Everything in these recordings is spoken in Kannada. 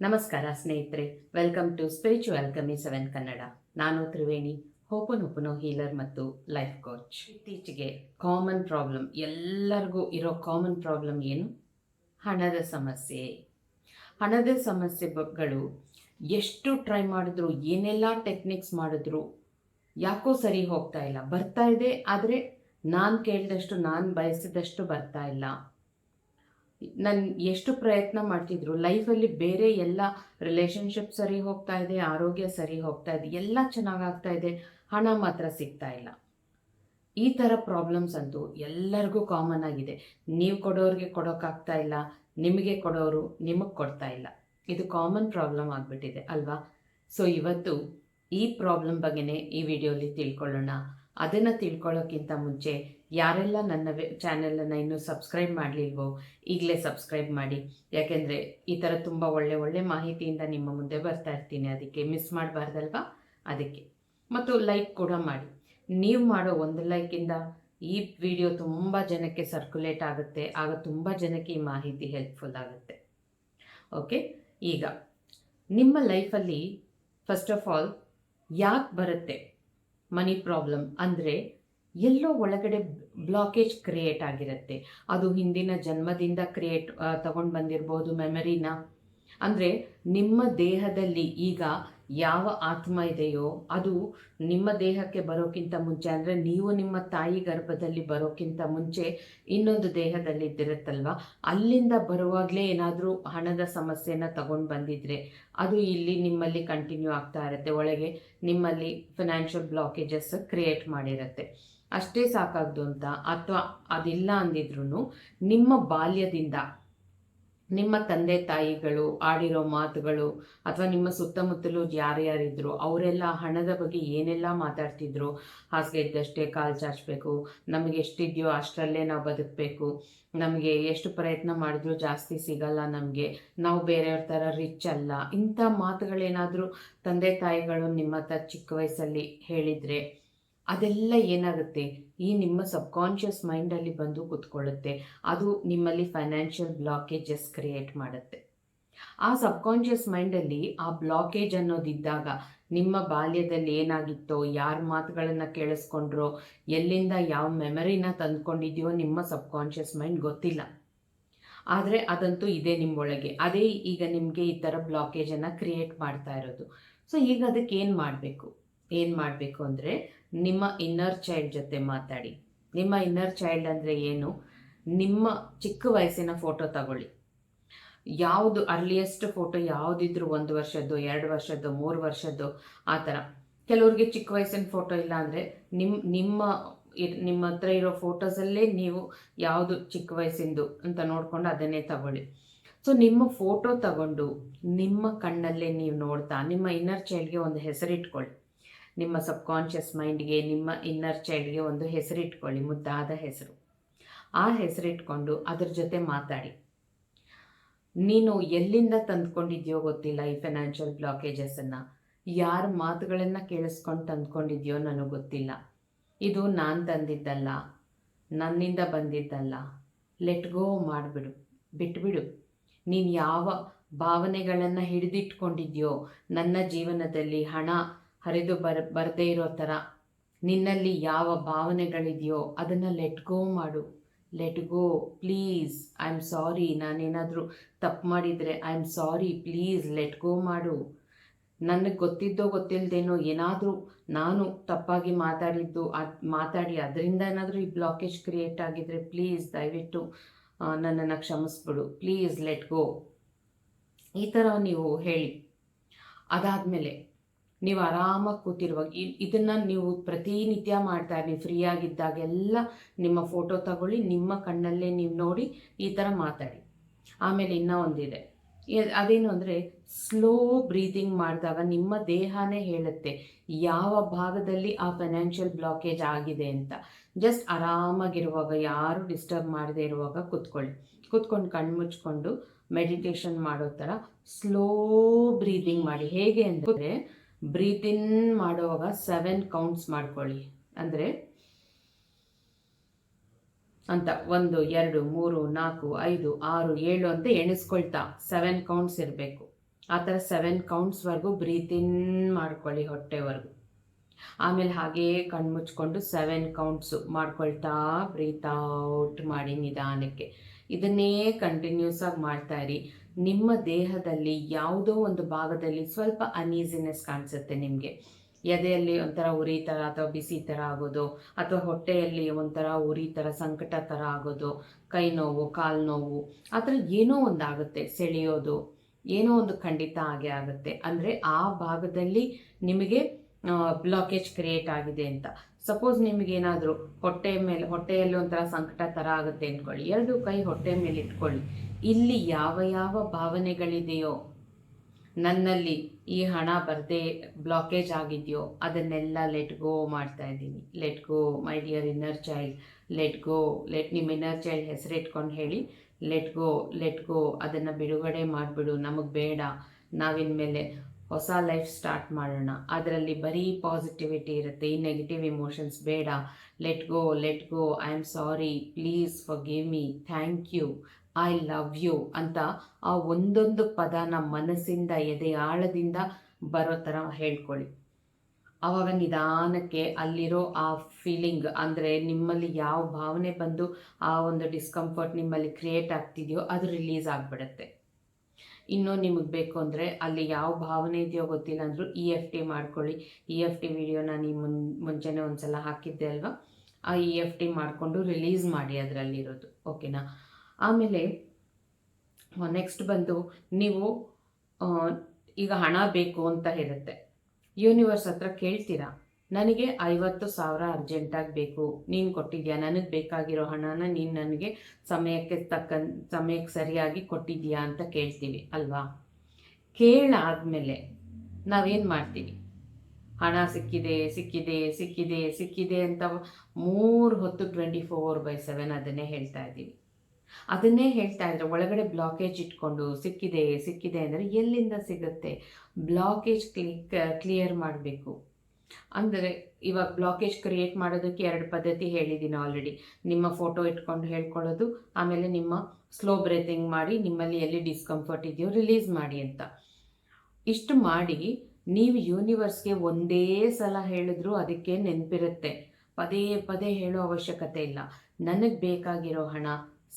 ನಮಸ್ಕಾರ ಸ್ನೇಹಿತರೆ ವೆಲ್ಕಮ್ ಟು ಸ್ಪಿರಿಚುವಲ್ ಕಮಿ ಸೆವೆನ್ ಕನ್ನಡ ನಾನು ತ್ರಿವೇಣಿ ಹೋಪನ್ ಉಪನೋ ಹೀಲರ್ ಮತ್ತು ಲೈಫ್ ಕೋಚ್ ಇತ್ತೀಚೆಗೆ ಕಾಮನ್ ಪ್ರಾಬ್ಲಮ್ ಎಲ್ಲರಿಗೂ ಇರೋ ಕಾಮನ್ ಪ್ರಾಬ್ಲಮ್ ಏನು? ಹಣದ ಸಮಸ್ಯೆ. ಹಣದ ಸಮಸ್ಯೆಗಳು ಎಷ್ಟು ಟ್ರೈ ಮಾಡಿದ್ರು, ಏನೆಲ್ಲ ಟೆಕ್ನಿಕ್ಸ್ ಮಾಡಿದ್ರು, ಯಾಕೋ ಸರಿ ಹೋಗ್ತಾ ಇಲ್ಲ. ಬರ್ತಾ ಇದೆ, ಆದರೆ ನಾನು ಕೇಳಿದಷ್ಟು, ನಾನು ಬಯಸಿದಷ್ಟು ಬರ್ತಾ ಇಲ್ಲ. ನಾನು ಎಷ್ಟು ಪ್ರಯತ್ನ ಮಾಡ್ತಿದ್ರು ಲೈಫಲ್ಲಿ ಬೇರೆ ಎಲ್ಲ ರಿಲೇಷನ್ಶಿಪ್ ಸರಿ ಹೋಗ್ತಾ ಇದೆ, ಆರೋಗ್ಯ ಸರಿ ಹೋಗ್ತಾ ಇದೆ, ಎಲ್ಲ ಚೆನ್ನಾಗಾಗ್ತಾ ಇದೆ, ಹಣ ಮಾತ್ರ ಸಿಗ್ತಾ ಇಲ್ಲ. ಈ ಥರ ಪ್ರಾಬ್ಲಮ್ಸ್ ಅಂತೂ ಎಲ್ಲರಿಗೂ ಕಾಮನ್ ಆಗಿದೆ. ನೀವು ಕೊಡೋರಿಗೆ ಕೊಡೋಕ್ಕಾಗ್ತಾ ಇಲ್ಲ, ನಿಮಗೆ ಕೊಡೋರು ನಿಮಗೆ ಕೊಡ್ತಾ ಇಲ್ಲ. ಇದು ಕಾಮನ್ ಪ್ರಾಬ್ಲಮ್ ಆಗಿಬಿಟ್ಟಿದೆ, ಅಲ್ವಾ? ಸೊ ಇವತ್ತು ಈ ಪ್ರಾಬ್ಲಮ್ ಬಗ್ಗೆನೇ ಈ ವಿಡಿಯೋಲಿ ತಿಳ್ಕೊಳ್ಳೋಣ. ಅದನ್ನು ತಿಳ್ಕೊಳ್ಳೋಕ್ಕಿಂತ ಮುಂಚೆ ಯಾರೆಲ್ಲ ನನ್ನ ಚಾನೆಲನ್ನು ಇನ್ನೂ ಸಬ್ಸ್ಕ್ರೈಬ್ ಮಾಡಲಿಲ್ವೋ, ಈಗಲೇ ಸಬ್ಸ್ಕ್ರೈಬ್ ಮಾಡಿ. ಯಾಕೆಂದರೆ ಈ ಥರ ತುಂಬ ಒಳ್ಳೆ ಒಳ್ಳೆ ಮಾಹಿತಿಯಿಂದ ನಿಮ್ಮ ಮುಂದೆ ಬರ್ತಾ ಇರ್ತೀನಿ. ಅದಕ್ಕೆ ಮಿಸ್ ಮಾಡಬಾರ್ದಲ್ವಾ? ಅದಕ್ಕೆ. ಮತ್ತು ಲೈಕ್ ಕೂಡ ಮಾಡಿ. ನೀವು ಮಾಡೋ ಒಂದು ಲೈಕಿಂದ ಈ ವಿಡಿಯೋ ತುಂಬ ಜನಕ್ಕೆ ಸರ್ಕ್ಯುಲೇಟ್ ಆಗುತ್ತೆ. ಆಗ ತುಂಬ ಜನಕ್ಕೆ ಈ ಮಾಹಿತಿ ಹೆಲ್ಪ್ಫುಲ್ ಆಗುತ್ತೆ. ಓಕೆ ಈಗ, ನಿಮ್ಮ ಲೈಫಲ್ಲಿ ಫಸ್ಟ್ ಆಫ್ ಆಲ್ ಯಾಕೆ ಬರುತ್ತೆ? ಮನಿ ಪ್ರಾಬ್ಲಮ್ ಅಂದರೆ ಎಲ್ಲೋ ಒಳಗಡೆ ಬ್ಲಾಕೇಜ್ ಕ್ರಿಯೇಟ್ ಆಗಿರುತ್ತೆ. ಅದು ಹಿಂದಿನ ಜನ್ಮದಿಂದ ಕ್ರಿಯೇಟ್ ತಗೊಂಡು ಬಂದಿರಬಹುದು ಮೆಮರಿನ ಅಂದರೆ ನಿಮ್ಮ ದೇಹದಲ್ಲಿ ಈಗ ಯಾವ ಆತ್ಮ ಇದೆಯೋ ಅದು ನಿಮ್ಮ ದೇಹಕ್ಕೆ ಬರೋಕ್ಕಿಂತ ಮುಂಚೆ, ಅಂದರೆ ನೀವು ನಿಮ್ಮ ತಾಯಿ ಗರ್ಭದಲ್ಲಿ ಬರೋಕ್ಕಿಂತ ಮುಂಚೆ ಇನ್ನೊಂದು ದೇಹದಲ್ಲಿ ಇದ್ದಿರುತ್ತಲ್ವ? ಅಲ್ಲಿಂದ ಬರುವಾಗಲೇ ಏನಾದರೂ ಹಣದ ಸಮಸ್ಯೆನ ತಗೊಂಡು ಬಂದಿದ್ರೆ ಅದು ಇಲ್ಲಿ ನಿಮ್ಮಲ್ಲಿ ಕಂಟಿನ್ಯೂ ಆಗ್ತಾ ಇರುತ್ತೆ. ಒಳಗೆ ನಿಮ್ಮಲ್ಲಿ ಫಿನಾನ್ಷಿಯಲ್ ಬ್ಲಾಕೇಜಸ್ ಕ್ರಿಯೇಟ್ ಮಾಡಿರುತ್ತೆ. ಅಷ್ಟೇ ಸಾಕಾಗ್ದು ಅಂತ. ಅಥವಾ ಅದಿಲ್ಲ ಅಂದಿದ್ರು ನಿಮ್ಮ ಬಾಲ್ಯದಿಂದ ನಿಮ್ಮ ತಂದೆ ತಾಯಿಗಳು ಆಡಿರೋ ಮಾತುಗಳು ಅಥವಾ ನಿಮ್ಮ ಸುತ್ತಮುತ್ತಲು ಯಾರ್ಯಾರಿದ್ರು, ಅವರೆಲ್ಲ ಹಣದ ಬಗ್ಗೆ ಏನೆಲ್ಲ ಮಾತಾಡ್ತಿದ್ರು? ಹಾಸಿಗೆ ಇದ್ದಷ್ಟೇ ಕಾಲು ಚಾಚಬೇಕು, ನಮಗೆ ಎಷ್ಟಿದೆಯೋ ಅಷ್ಟರಲ್ಲೇ ನಾವು ಬದುಕಬೇಕು, ನಮಗೆ ಎಷ್ಟು ಪ್ರಯತ್ನ ಮಾಡಿದ್ರೂ ಜಾಸ್ತಿ ಸಿಗಲ್ಲ ನಮಗೆ, ನಾವು ಬೇರೆಯವ್ರ ಥರ ರಿಚ್ ಅಲ್ಲ. ಇಂಥ ಮಾತುಗಳೇನಾದರೂ ತಂದೆ ತಾಯಿಗಳು ನಿಮ್ಮ ಚಿಕ್ಕ ವಯಸ್ಸಲ್ಲಿ ಹೇಳಿದರೆ ಅದೆಲ್ಲ ಏನಾಗುತ್ತೆ? ಈ ನಿಮ್ಮ ಸಬ್ಕಾನ್ಷಿಯಸ್ ಮೈಂಡಲ್ಲಿ ಬಂದು ಕೂತ್ಕೊಳ್ಳುತ್ತೆ. ಅದು ನಿಮ್ಮಲ್ಲಿ ಫೈನಾನ್ಷಿಯಲ್ ಬ್ಲಾಕೇಜಸ್ ಕ್ರಿಯೇಟ್ ಮಾಡುತ್ತೆ. ಆ ಸಬ್ಕಾನ್ಷಿಯಸ್ ಮೈಂಡಲ್ಲಿ ಆ ಬ್ಲಾಕೇಜ್ ಅನ್ನೋದಿದ್ದಾಗ ನಿಮ್ಮ ಬಾಲ್ಯದಲ್ಲಿ ಏನಾಗಿತ್ತೋ, ಯಾರ ಮಾತುಗಳನ್ನು ಕೇಳಿಸ್ಕೊಂಡ್ರೋ, ಎಲ್ಲಿಂದ ಯಾವ ಮೆಮರಿನ ತಂದ್ಕೊಂಡಿದೆಯೋ ನಿಮ್ಮ ಸಬ್ಕಾನ್ಷಿಯಸ್ ಮೈಂಡ್ ಗೊತ್ತಿಲ್ಲ. ಆದರೆ ಅದಂತೂ ಇದೆ ನಿಮ್ಮೊಳಗೆ. ಅದೇ ಈಗ ನಿಮಗೆ ಈ ಥರ ಬ್ಲಾಕೇಜನ್ನು ಕ್ರಿಯೇಟ್ ಮಾಡ್ತಾ ಇರೋದು. ಸೊ ಈಗ ಅದಕ್ಕೆ ಏನು ಮಾಡಬೇಕು? ಏನು ಮಾಡಬೇಕು ಅಂದರೆ ನಿಮ್ಮ ಇನ್ನರ್ ಚೈಲ್ಡ್ ಜೊತೆ ಮಾತಾಡಿ. ನಿಮ್ಮ ಇನ್ನರ್ ಚೈಲ್ಡ್ ಅಂದರೆ ಏನು? ನಿಮ್ಮ ಚಿಕ್ಕ ವಯಸ್ಸಿನ ಫೋಟೋ ತಗೊಳ್ಳಿ. ಯಾವುದು ಅರ್ಲಿಯೆಸ್ಟ್ ಫೋಟೋ ಯಾವುದಿದ್ರು ಒಂದು ವರ್ಷದ್ದು, ಎರಡು ವರ್ಷದ್ದು, ಮೂರು ವರ್ಷದ್ದು, ಆ ಥರ. ಕೆಲವ್ರಿಗೆ ಚಿಕ್ಕ ವಯಸ್ಸಿನ ಫೋಟೋ ಇಲ್ಲ ಅಂದರೆ ನಿಮ್ಮ ನಿಮ್ಮ ನಿಮ್ಮ ಹತ್ರ ಇರೋ ಫೋಟೋಸಲ್ಲೇ ನೀವು ಯಾವುದು ಚಿಕ್ಕ ವಯಸ್ಸಿಂದು ಅಂತ ನೋಡಿಕೊಂಡು ಅದನ್ನೇ ತಗೊಳ್ಳಿ. ಸೊ ನಿಮ್ಮ ಫೋಟೋ ತಗೊಂಡು ನಿಮ್ಮ ಕಣ್ಣಲ್ಲೇ ನೀವು ನೋಡ್ತಾ, ನಿಮ್ಮ ಇನ್ನರ್ ಚೈಲ್ಡ್ಗೆ ಒಂದು ಹೆಸರಿಟ್ಕೊಳ್ಳಿ. ನಿಮ್ಮ ಸಬ್ಕಾನ್ಷಿಯಸ್ ಮೈಂಡ್ಗೆ, ನಿಮ್ಮ ಇನ್ನರ್ ಚೈಲ್ಡ್ಗೆ ಒಂದು ಹೆಸರಿಟ್ಕೊಳ್ಳಿ, ಮುದ್ದಾದ ಹೆಸರು. ಆ ಹೆಸರಿಟ್ಕೊಂಡು ಅದ್ರ ಜೊತೆ ಮಾತಾಡಿ. ನೀನು ಎಲ್ಲಿಂದ ತಂದ್ಕೊಂಡಿದ್ಯೋ ಗೊತ್ತಿಲ್ಲ ಈ ಫೈನಾನ್ಷಿಯಲ್ ಬ್ಲಾಕೇಜಸನ್ನು ಯಾರ ಮಾತುಗಳನ್ನು ಕೇಳಿಸ್ಕೊಂಡು ತಂದ್ಕೊಂಡಿದ್ಯೋ ನನಗೆ ಗೊತ್ತಿಲ್ಲ. ಇದು ನಾನು ತಂದಿದ್ದಲ್ಲ, ನನ್ನಿಂದ ಬಂದಿದ್ದಲ್ಲ. ಲೆಟ್ ಗೋ ಮಾಡಿಬಿಡು, ಬಿಟ್ಬಿಡು. ನೀನು ಯಾವ ಭಾವನೆಗಳನ್ನು ಹಿಡಿದಿಟ್ಕೊಂಡಿದ್ಯೋ, ನನ್ನ ಜೀವನದಲ್ಲಿ ಹಣ ಹರಿದು ಬರ, ಬರದೇ ಇರೋ ಥರ. ನಿನ್ನಲ್ಲಿ ಯಾವ ಭಾವನೆಗಳಿದೆಯೋ ಅದನ್ನು ಲೆಟ್ ಗೋ ಮಾಡು. Let go please I am sorry ನಾನೇನಾದರೂ ತಪ್ಪು ಮಾಡಿದರೆ I am sorry please let go ಮಾಡು. ನನಗೆ ಗೊತ್ತಿದ್ದೋ ಗೊತ್ತಿಲ್ಲದೇನೋ ಏನಾದರೂ ನಾನು ತಪ್ಪಾಗಿ ಮಾತಾಡಿದ್ದು, ಅದು, ಮಾತಾಡಿ ಅದರಿಂದ ಏನಾದರೂ ಈ ಬ್ಲಾಕೇಜ್ ಕ್ರಿಯೇಟ್ ಆಗಿದರೆ ಪ್ಲೀಸ್ ದಯವಿಟ್ಟು ನನ್ನನ್ನು ಕ್ಷಮಿಸ್ಬಿಡು. ಪ್ಲೀಸ್ ಲೆಟ್ ಗೋ ಈ ಥರ ನೀವು ಹೇಳಿ. ಅದಾದಮೇಲೆ ನೀವು ಆರಾಮಾಗಿ ಕೂತಿರುವಾಗ ಇದನ್ನು ನೀವು ಪ್ರತಿನಿತ್ಯ ಮಾಡ್ತಾ ಇರಿ ಫ್ರೀ ಆಗಿದ್ದಾಗೆಲ್ಲ ನಿಮ್ಮ ಫೋಟೋ ತಗೊಳ್ಳಿ, ನಿಮ್ಮ ಕಣ್ಣಲ್ಲೇ ನೀವು ನೋಡಿ ಈ ಥರ ಮಾತಾಡಿ. ಆಮೇಲೆ ಇನ್ನೂ ಒಂದಿದೆ. ಅದೇನು ಅಂದರೆ ಸ್ಲೋ ಬ್ರೀತಿಂಗ್ ಮಾಡಿದಾಗ ನಿಮ್ಮ ದೇಹನೇ ಹೇಳುತ್ತೆ, ಯಾವ ಭಾಗದಲ್ಲಿ ಆ ಫೈನಾನ್ಷಿಯಲ್ ಬ್ಲಾಕೇಜ್ ಆಗಿದೆ ಅಂತ. ಜಸ್ಟ್ ಆರಾಮಾಗಿರುವಾಗ, ಯಾರು ಡಿಸ್ಟರ್ಬ್ ಮಾಡದೇ ಇರುವಾಗ ಕೂತ್ಕೊಳ್ಳಿ. ಕೂತ್ಕೊಂಡು ಕಣ್ಣು ಮುಚ್ಕೊಂಡು ಮೆಡಿಟೇಷನ್ ಮಾಡೋ ಥರ ಸ್ಲೋ ಬ್ರೀದಿಂಗ್ ಮಾಡಿ. ಹೇಗೆ ಅಂದರೆ ಬ್ರೀತ್ ಇನ್ ಮಾಡುವಾಗ ಸೆವೆನ್ ಕೌಂಟ್ಸ್ ಮಾಡ್ಕೊಳ್ಳಿ. ಅಂದರೆ ಅಂತ ಒಂದು, ಎರಡು, ಮೂರು, ನಾಲ್ಕು, ಐದು, ಆರು, ಏಳು ಅಂತ ಎಣಿಸ್ಕೊಳ್ತಾ ಸೆವೆನ್ ಕೌಂಟ್ಸ್ ಇರಬೇಕು. ಆ ಥರ ಸೆವೆನ್ ಕೌಂಟ್ಸ್ವರೆಗೂ ಬ್ರೀತ್ ಇನ್ ಮಾಡ್ಕೊಳ್ಳಿ ಹೊಟ್ಟೆವರೆಗೂ. ಆಮೇಲೆ ಹಾಗೇ ಕಣ್ಮುಚ್ಕೊಂಡು ಸೆವೆನ್ ಕೌಂಟ್ಸು ಮಾಡ್ಕೊಳ್ತಾ ಬ್ರೀತ್ ಔಟ್ ಮಾಡಿ ನಿಧಾನಕ್ಕೆ. ಇದನ್ನೇ ಕಂಟಿನ್ಯೂಸ್ ಆಗಿ ಮಾಡ್ತಾ ಇರಿ. ನಿಮ್ಮ ದೇಹದಲ್ಲಿ ಯಾವುದೋ ಒಂದು ಭಾಗದಲ್ಲಿ ಸ್ವಲ್ಪ ಅನೀಸಿನೆಸ್ ಕಾಣಿಸುತ್ತೆ ನಿಮಗೆ. ಎದೆಯಲ್ಲಿ ಒಂಥರ ಉರಿ ಥರ ಅಥವಾ ಬಿಸಿ ಥರ ಆಗೋದು, ಅಥವಾ ಹೊಟ್ಟೆಯಲ್ಲಿ ಒಂಥರ ಉರಿ ಥರ ಸಂಕಟ ಥರ ಆಗೋದು, ಕೈ ನೋವು, ಕಾಲು ನೋವು, ಆ ಥರ ಏನೋ ಒಂದು ಆಗುತ್ತೆ ಸೆಳೆಯೋದು. ಏನೋ ಒಂದು ಖಂಡಿತ ಆಗೇ ಆಗುತ್ತೆ. ಅಂದರೆ ಆ ಭಾಗದಲ್ಲಿ ನಿಮಗೆ ಬ್ಲಾಕೇಜ್ ಕ್ರಿಯೇಟ್ ಆಗಿದೆ ಅಂತ. ಸಪೋಸ್ ನಿಮಗೇನಾದರೂ ಹೊಟ್ಟೆ ಮೇಲೆ, ಹೊಟ್ಟೆಯಲ್ಲಿ ಒಂಥರ ಸಂಕಟ ಥರ ಆಗುತ್ತೆ ಅಂದ್ಕೊಳ್ಳಿ ಎರಡು ಕೈ ಹೊಟ್ಟೆ ಮೇಲೆ ಇಟ್ಕೊಳ್ಳಿ. ಇಲ್ಲಿ ಯಾವ ಯಾವ ಭಾವನೆಗಳಿದೆಯೋ, ನನ್ನಲ್ಲಿ ಈ ಹಣ ಬರದೆ ಬ್ಲಾಕೇಜ್ ಆಗಿದೆಯೋ, ಅದನ್ನೆಲ್ಲ ಲೆಟ್ ಗೋ ಮಾಡ್ತಾ ಇದ್ದೀನಿ. Let go my dear inner child let go let ನಿಮ್ಮ ಇನ್ನರ್ ಚೈಲ್ಡ್ ಹೆಸರಿಟ್ಕೊಂಡು ಹೇಳಿ ಲೆಟ್ ಗೋ ಲೆಟ್ ಗೋ ಅದನ್ನು ಬಿಡುಗಡೆ ಮಾಡಿಬಿಡು, ನಮಗೆ ಬೇಡ, ನಾವಿನ್ಮೇಲೆ ಹೊಸ ಲೈಫ್ ಸ್ಟಾರ್ಟ್ ಮಾಡೋಣ. ಅದರಲ್ಲಿ ಬರೀ ಪಾಸಿಟಿವಿಟಿ ಇರುತ್ತೆ, ಈ ನೆಗೆಟಿವ್ ಇಮೋಷನ್ಸ್ ಬೇಡ. Let go let go I am sorry please forgive me thank you I love you ಅಂತ ಆ ಒಂದೊಂದು ಪದನ ಮನಸ್ಸಿಂದ, ಎದೆ ಆಳದಿಂದ ಬರೋ ಥರ ಹೇಳ್ಕೊಳ್ಳಿ. ಆವಾಗ ನಿಧಾನಕ್ಕೆ ಅಲ್ಲಿರೋ ಆ ಫೀಲಿಂಗ್ ಅಂದರೆ ನಿಮ್ಮಲ್ಲಿ ಯಾವ ಭಾವನೆ ಬಂದು ಆ ಒಂದು ಡಿಸ್ಕಂಫರ್ಟ್ ನಿಮ್ಮಲ್ಲಿ ಕ್ರಿಯೇಟ್ ಆಗ್ತಿದೆಯೋ ಅದು ರಿಲೀಸ್ ಆಗಿಬಿಡುತ್ತೆ. ಇನ್ನೂ ನಿಮಗೆ ಬೇಕು ಅಂದರೆ ಅಲ್ಲಿ ಯಾವ ಭಾವನೆ ಇದೆಯೋ ಗೊತ್ತಿಲ್ಲ ಅಂದರೂ ಇ ಎಫ್ ಟಿ ಮಾಡ್ಕೊಳ್ಳಿ. ಇ ಎಫ್ ಟಿ ವಿಡಿಯೋ ನಾನು ಈ ಮುನ್, ಮುಂಚೆನೇ ಒಂದು ಸಲ ಹಾಕಿದ್ದೆ ಅಲ್ವಾ? ಆ ಇ ಎಫ್ ಟಿ ಮಾಡಿಕೊಂಡು ರಿಲೀಸ್ ಮಾಡಿ ಅದರಲ್ಲಿರೋದು. ಓಕೆನಾ ಆಮೇಲೆ ನೆಕ್ಸ್ಟ್ ಬಂದು ನೀವು ಈಗ ಹಣ ಬೇಕು ಅಂತ ಇರುತ್ತೆ ಯೂನಿವರ್ಸ್ ಹತ್ರ ಕೇಳ್ತೀರಾ? ನನಗೆ ಐವತ್ತು ಸಾವಿರ ಅರ್ಜೆಂಟಾಗಿ ಬೇಕು ನೀನು ಕೊಟ್ಟಿದ್ಯಾ? ನನಗೆ ಬೇಕಾಗಿರೋ ಹಣನ ನೀನು ನನಗೆ ಸಮಯಕ್ಕೆ ತಕ್ಕ ಸಮಯಕ್ಕೆ ಸರಿಯಾಗಿ ಕೊಟ್ಟಿದ್ಯಾ ಅಂತ ಕೇಳ್ತೀವಿ, ಅಲ್ವಾ? ಕೇಳಾದ್ಮೇಲೆ ನಾವೇನು ಮಾಡ್ತೀವಿ? ಹಣ ಸಿಕ್ಕಿದೆ ಸಿಕ್ಕಿದೆ ಸಿಕ್ಕಿದೆ ಸಿಕ್ಕಿದೆ ಅಂತ ಮೂರು ಹೊತ್ತು ಟ್ವೆಂಟಿ ಫೋರ್ ಬೈ ಸೆವೆನ್ ಅದನ್ನೇ ಹೇಳ್ತಾ ಇದ್ದೀವಿ. ಅದನ್ನೇ ಹೇಳ್ತಾ ಇದ್ರೆ ಒಳಗಡೆ ಬ್ಲಾಕೇಜ್ ಇಟ್ಕೊಂಡು ಸಿಕ್ಕಿದೆ ಸಿಕ್ಕಿದೆ ಅಂದರೆ ಎಲ್ಲಿಂದ ಸಿಗುತ್ತೆ? ಬ್ಲಾಕೇಜ್ ಕ್ಲಿಕ್ ಕ್ಲಿಯರ್ ಮಾಡಬೇಕು. ಅಂದರೆ ಇವಾಗ ಬ್ಲಾಕೇಜ್ ಕ್ರಿಯೇಟ್ ಮಾಡೋದಕ್ಕೆ ಎರಡು ಪದ್ಧತಿ ಹೇಳಿದ್ದೀನಿ ಆಲ್ರೆಡಿ ನಿಮ್ಮ ಫೋಟೋ ಇಟ್ಕೊಂಡು ಹೇಳ್ಕೊಳ್ಳೋದು, ಆಮೇಲೆ ನಿಮ್ಮ ಸ್ಲೋ ಬ್ರೀತಿಂಗ್ ಮಾಡಿ, ನಿಮ್ಮಲ್ಲಿ ಎಲ್ಲಿ ಡಿಸ್ಕಂಫರ್ಟ್ ಇದೆಯೋ ರಿಲೀಸ್ ಮಾಡಿ ಅಂತ. ಇಷ್ಟು ಮಾಡಿ, ನೀವು ಯೂನಿವರ್ಸ್ಗೆ ಒಂದೇ ಸಲ ಹೇಳಿದ್ರು ಅದಕ್ಕೆ ನೆನಪಿರುತ್ತೆ. ಪದೇ ಪದೇ ಹೇಳೋ ಅವಶ್ಯಕತೆ ಇಲ್ಲ. ನನಗೆ ಬೇಕಾಗಿರೋ ಹಣ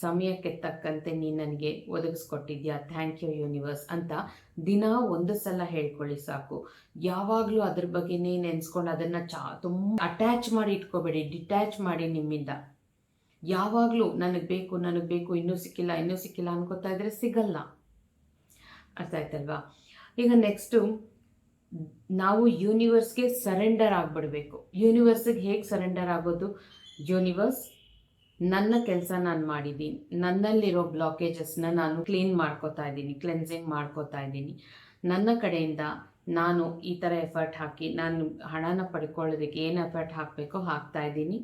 ಸಮಯಕ್ಕೆ ತಕ್ಕಂತೆ ನೀನು ನನಗೆ ಒದಗಿಸ್ಕೊಟ್ಟಿದ್ಯಾ? ಥ್ಯಾಂಕ್ ಯು ಯೂನಿವರ್ಸ್ ಅಂತ ದಿನ ಒಂದು ಸಲ ಹೇಳ್ಕೊಳ್ಳಿ ಸಾಕು. ಯಾವಾಗಲೂ ಅದ್ರ ಬಗ್ಗೆನೇ ನೆನೆಸ್ಕೊಂಡು ಅದನ್ನು ಚಾ, ತುಂಬ ಅಟ್ಯಾಚ್ ಮಾಡಿ ಇಟ್ಕೋಬೇಡಿ ಡಿಟ್ಯಾಚ್ ಮಾಡಿ ನಿಮ್ಮಿಂದ. ಯಾವಾಗಲೂ ನನಗೆ ಬೇಕು ನನಗೆ ಬೇಕು, ಇನ್ನೂ ಸಿಕ್ಕಿಲ್ಲ ಇನ್ನೂ ಸಿಕ್ಕಿಲ್ಲ ಅನ್ಕೋತಾ ಇದ್ರೆ ಸಿಗಲ್ಲ. ಅರ್ಥ ಆಯ್ತಲ್ವಾ? ಈಗ ನೆಕ್ಸ್ಟು ನಾವು ಯೂನಿವರ್ಸ್ಗೆ ಸರೆಂಡರ್ ಆಗಿಬಿಡ್ಬೇಕು. ಯೂನಿವರ್ಸಿಗೆ ಹೇಗೆ ಸರೆಂಡರ್ ಆಗೋದು? ಯೂನಿವರ್ಸ್ ನನ್ನ ಕೆಲಸ ನಾನು ಮಾಡಿದ್ದೀನಿ. ನನ್ನಲ್ಲಿರೋ ಬ್ಲಾಕೇಜಸ್ನ ನಾನು ಕ್ಲೀನ್ ಮಾಡ್ಕೋತಾ ಇದ್ದೀನಿ ಕ್ಲೆನ್ಸಿಂಗ್ ಮಾಡ್ಕೋತಾ ಇದ್ದೀನಿ. ನನ್ನ ಕಡೆಯಿಂದ ನಾನು ಈ ಥರ ಎಫರ್ಟ್ ಹಾಕಿ, ನಾನು ಹಣನ ಪಡ್ಕೊಳ್ಳೋದಕ್ಕೆ ಏನು ಎಫರ್ಟ್ ಹಾಕಬೇಕೋ ಹಾಕ್ತಾ ಇದ್ದೀನಿ.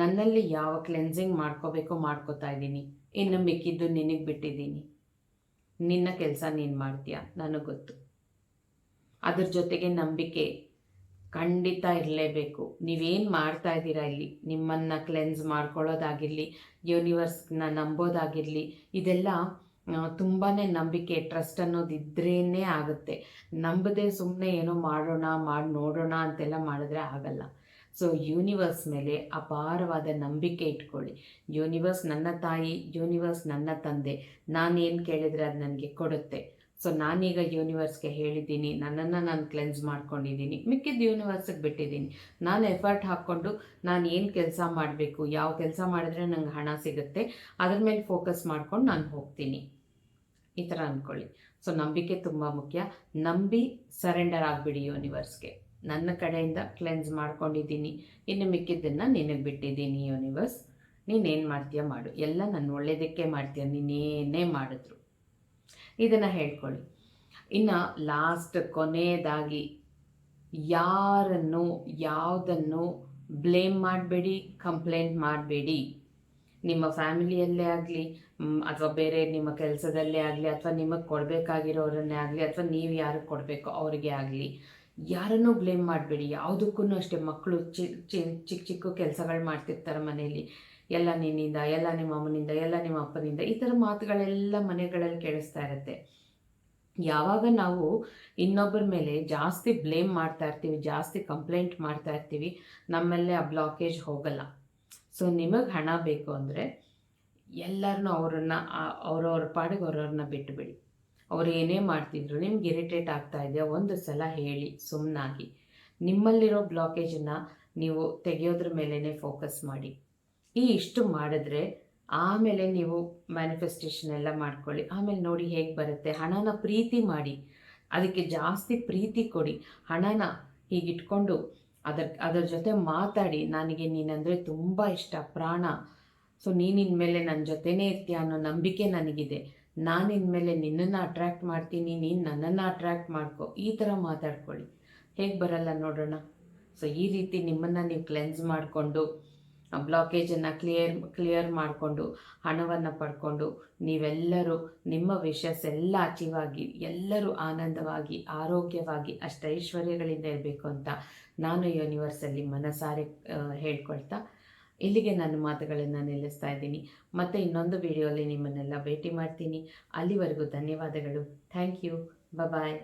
ನನ್ನಲ್ಲಿ ಯಾವ ಕ್ಲೆನ್ಸಿಂಗ್ ಮಾಡ್ಕೋಬೇಕೋ ಮಾಡ್ಕೋತಾ ಇದ್ದೀನಿ. ಇನ್ನು ಮಿಕ್ಕಿದ್ದು ನಿನಗೆ ಬಿಟ್ಟಿದ್ದೀನಿ. ನಿನ್ನ ಕೆಲಸ ನೀನು ಮಾಡ್ತೀಯ, ನನಗೆ ಗೊತ್ತು. ಅದ್ರ ಜೊತೆಗೆ ನಂಬಿಕೆ ಖಂಡಿತ ಇರಲೇಬೇಕು. ನೀವೇನು ಮಾಡ್ತಾ ಇದ್ದೀರಾ ಇಲ್ಲಿ? ನಿಮ್ಮನ್ನು ಕ್ಲೆನ್ಸ್ ಮಾಡ್ಕೊಳ್ಳೋದಾಗಿರಲಿ ಯೂನಿವರ್ಸ್ನ ನಂಬೋದಾಗಿರಲಿ, ಇದೆಲ್ಲ ತುಂಬಾ ನಂಬಿಕೆ ಟ್ರಸ್ಟ್ ಅನ್ನೋದು ಇದ್ರೇ ಆಗುತ್ತೆ. ನಂಬದೆ ಸುಮ್ಮನೆ ಏನೋ ಮಾಡೋಣ, ಮಾಡಿ, ನೋಡೋಣ ಅಂತೆಲ್ಲ ಮಾಡಿದ್ರೆ ಆಗಲ್ಲ. ಸೊ ಯೂನಿವರ್ಸ್ ಮೇಲೆ ಅಪಾರವಾದ ನಂಬಿಕೆ ಇಟ್ಕೊಳ್ಳಿ. ಯೂನಿವರ್ಸ್ ನನ್ನ ತಾಯಿ ಯೂನಿವರ್ಸ್ ನನ್ನ ತಂದೆ. ನಾನೇನು ಕೇಳಿದರೆ ಅದು ನನಗೆ ಕೊಡುತ್ತೆ. ಸೊ ನಾನೀಗ ಯೂನಿವರ್ಸ್ಗೆ ಹೇಳಿದ್ದೀನಿ. ನನ್ನನ್ನು ನಾನು ಕ್ಲೆನ್ಸ್ ಮಾಡ್ಕೊಂಡಿದ್ದೀನಿ. ಮಿಕ್ಕಿದ್ದು ಯೂನಿವರ್ಸಿಗೆ ಬಿಟ್ಟಿದ್ದೀನಿ. ನಾನು ಎಫರ್ಟ್ ಹಾಕ್ಕೊಂಡು ನಾನು ಏನು ಕೆಲಸ ಮಾಡಬೇಕು, ಯಾವ ಕೆಲಸ ಮಾಡಿದ್ರೆ ನಂಗೆ ಹಣ ಸಿಗುತ್ತೆ, ಅದ್ರ ಮೇಲೆ ಫೋಕಸ್ ಮಾಡ್ಕೊಂಡು ನಾನು ಹೋಗ್ತೀನಿ. ಈ ಥರ ಅಂದ್ಕೊಳ್ಳಿ ಸೊ ನಂಬಿಕೆ ತುಂಬ ಮುಖ್ಯ. ನಂಬಿ ಸರೆಂಡರ್ ಆಗಿಬಿಡಿ ಯೂನಿವರ್ಸ್ಗೆ ನನ್ನ ಕಡೆಯಿಂದ ಕ್ಲೆನ್ಸ್ ಮಾಡ್ಕೊಂಡಿದ್ದೀನಿ. ಇನ್ನು ಮಿಕ್ಕಿದ್ದನ್ನು ನಿನಗೆ ಬಿಟ್ಟಿದ್ದೀನಿ ಯೂನಿವರ್ಸ್ ನೀನೇನು ಮಾಡ್ತೀಯ ಮಾಡು. ಎಲ್ಲ ನಾನು ಒಳ್ಳೇದಕ್ಕೆ ಮಾಡ್ತೀಯ? ನೀನೇನೇ ಮಾಡಿದ್ರು. ಇದನ್ನು ಹೇಳ್ಕೊಳ್ಳಿ. ಇನ್ನು ಲಾಸ್ಟ್ ಕೊನೆಯದಾಗಿ ಯಾರನ್ನು, ಯಾವುದನ್ನು ಬ್ಲೇಮ್ ಮಾಡಬೇಡಿ ಕಂಪ್ಲೇಂಟ್ ಮಾಡಬೇಡಿ. ನಿಮ್ಮ ಫ್ಯಾಮಿಲಿಯಲ್ಲೇ ಆಗಲಿ ಅಥವಾ ಬೇರೆ ನಿಮ್ಮ ಕೆಲಸದಲ್ಲೇ ಆಗಲಿ, ಅಥವಾ ನಿಮಗೆ ಕೊಡಬೇಕಾಗಿರೋರನ್ನೇ ಆಗಲಿ, ಅಥವಾ ನೀವು ಯಾರಿಗೆ ಕೊಡಬೇಕು ಅವರಿಗೆ ಆಗಲಿ. ಯಾರನ್ನೂ ಬ್ಲೇಮ್ ಮಾಡಬೇಡಿ. ಯಾವುದಕ್ಕೂ ಅಷ್ಟೇ ಮಕ್ಕಳು ಚಿಕ್ಕ ಚಿಕ್ಕ ಕೆಲಸಗಳು ಮಾಡ್ತಿರ್ತಾರೆ ಮನೆಯಲ್ಲಿ ಎಲ್ಲ ನಿನ್ನಿಂದ, ಎಲ್ಲ ನಿಮ್ಮ ಅಮ್ಮನಿಂದ, ಎಲ್ಲ ನಿಮ್ಮ ಅಪ್ಪನಿಂದ ಈ ಥರ ಮಾತುಗಳೆಲ್ಲ ಮನೆಗಳಲ್ಲಿ ಕೇಳಿಸ್ತಾ ಇರುತ್ತೆ. ಯಾವಾಗ ನಾವು ಇನ್ನೊಬ್ಬರ ಮೇಲೆ ಜಾಸ್ತಿ ಬ್ಲೇಮ್ ಮಾಡ್ತಾ ಇರ್ತೀವಿ, ಜಾಸ್ತಿ ಕಂಪ್ಲೇಂಟ್ ಮಾಡ್ತಾ ಇರ್ತೀವಿ, ನಮ್ಮಲ್ಲೇ ಆ ಬ್ಲಾಕೇಜ್ ಹೋಗಲ್ಲ. ಸೊ ನಿಮಗೆ ಹಣ ಬೇಕು ಅಂದರೆ ಎಲ್ಲರನ್ನೂ ಅವರನ್ನು ಅವರವ್ರ ಪಾಡಿಗೆ ಅವ್ರವ್ರನ್ನ ಬಿಟ್ಟುಬಿಡಿ ಅವ್ರು ಏನೇ ಮಾಡ್ತಿದ್ರು, ನಿಮ್ಗೆ ಇರಿಟೇಟ್ ಆಗ್ತಾ ಇದೆಯಾ? ಒಂದು ಸಲ ಹೇಳಿ ಸುಮ್ಮನಾಗಿ ನಿಮ್ಮಲ್ಲಿರೋ ಬ್ಲಾಕೇಜನ್ನು ನೀವು ತೆಗೆಯೋದ್ರ ಮೇಲೇ ಫೋಕಸ್ ಮಾಡಿ. ಈ ಇಷ್ಟು ಮಾಡಿದ್ರೆ ಆಮೇಲೆ ನೀವು ಮ್ಯಾನಿಫೆಸ್ಟೇಷನ್ ಎಲ್ಲ ಮಾಡ್ಕೊಳ್ಳಿ. ಆಮೇಲೆ ನೋಡಿ ಹೇಗೆ ಬರುತ್ತೆ. ಹಣನ ಪ್ರೀತಿ ಮಾಡಿ. ಅದಕ್ಕೆ ಜಾಸ್ತಿ ಪ್ರೀತಿ ಕೊಡಿ. ಹಣನ ಹೀಗಿಟ್ಕೊಂಡು ಅದರ ಅದರ ಜೊತೆ ಮಾತಾಡಿ. ನನಗೆ ನೀನಂದರೆ ತುಂಬ ಇಷ್ಟ. ಪ್ರಾಣ. ಸೊ ನೀನಿನ ಮೇಲೆ ನನ್ನ ಜೊತೆನೇ ಇರ್ತೀಯ ಅನ್ನೋ ನಂಬಿಕೆ ನನಗಿದೆ. ನಾನು ಇನ್ಮೇಲೆ ನಿನ್ನನ್ನು ಅಟ್ರ್ಯಾಕ್ಟ್ ಮಾಡ್ತೀನಿ, ನೀನು ನನ್ನನ್ನು ಅಟ್ರ್ಯಾಕ್ಟ್ ಮಾಡ್ಕೊ, ಈ ಥರ ಮಾತಾಡ್ಕೊಳ್ಳಿ. ಹೇಗೆ ಬರಲ್ಲ ನೋಡೋಣ? ಸೊ ಈ ರೀತಿ ನಿಮ್ಮನ್ನು ನೀವು ಕ್ಲೆನ್ಸ್ ಮಾಡಿಕೊಂಡು ಬ್ಲಾಕೇಜನ್ನು ಕ್ಲಿಯರ್ ಕ್ಲಿಯರ್ ಮಾಡಿಕೊಂಡು, ಹಣವನ್ನು ಪಡ್ಕೊಂಡು, ನೀವೆಲ್ಲರೂ ನಿಮ್ಮ ವಿಷಸ್ ಎಲ್ಲ ಅಚೀವ್ ಆಗಿ ಎಲ್ಲರೂ ಆನಂದವಾಗಿ, ಆರೋಗ್ಯವಾಗಿ, ಅಷ್ಟೈಶ್ವರ್ಯಗಳಿಂದ ಇರಬೇಕು ಅಂತ ನಾನು ಯೂನಿವರ್ಸಲ್ಲಿ ಮನಸಾರೆ ಹೇಳ್ಕೊಳ್ತಾ ಇಲ್ಲಿಗೆ ನನ್ನ ಮಾತುಗಳನ್ನು ನಿಲ್ಲಿಸ್ತಾ ಇದ್ದೀನಿ. ಮತ್ತು ಇನ್ನೊಂದು ವಿಡಿಯೋಲಿ ನಿಮ್ಮನ್ನೆಲ್ಲ ಭೇಟಿ ಮಾಡ್ತೀನಿ. ಅಲ್ಲಿವರೆಗೂ ಧನ್ಯವಾದಗಳು. Thank you bye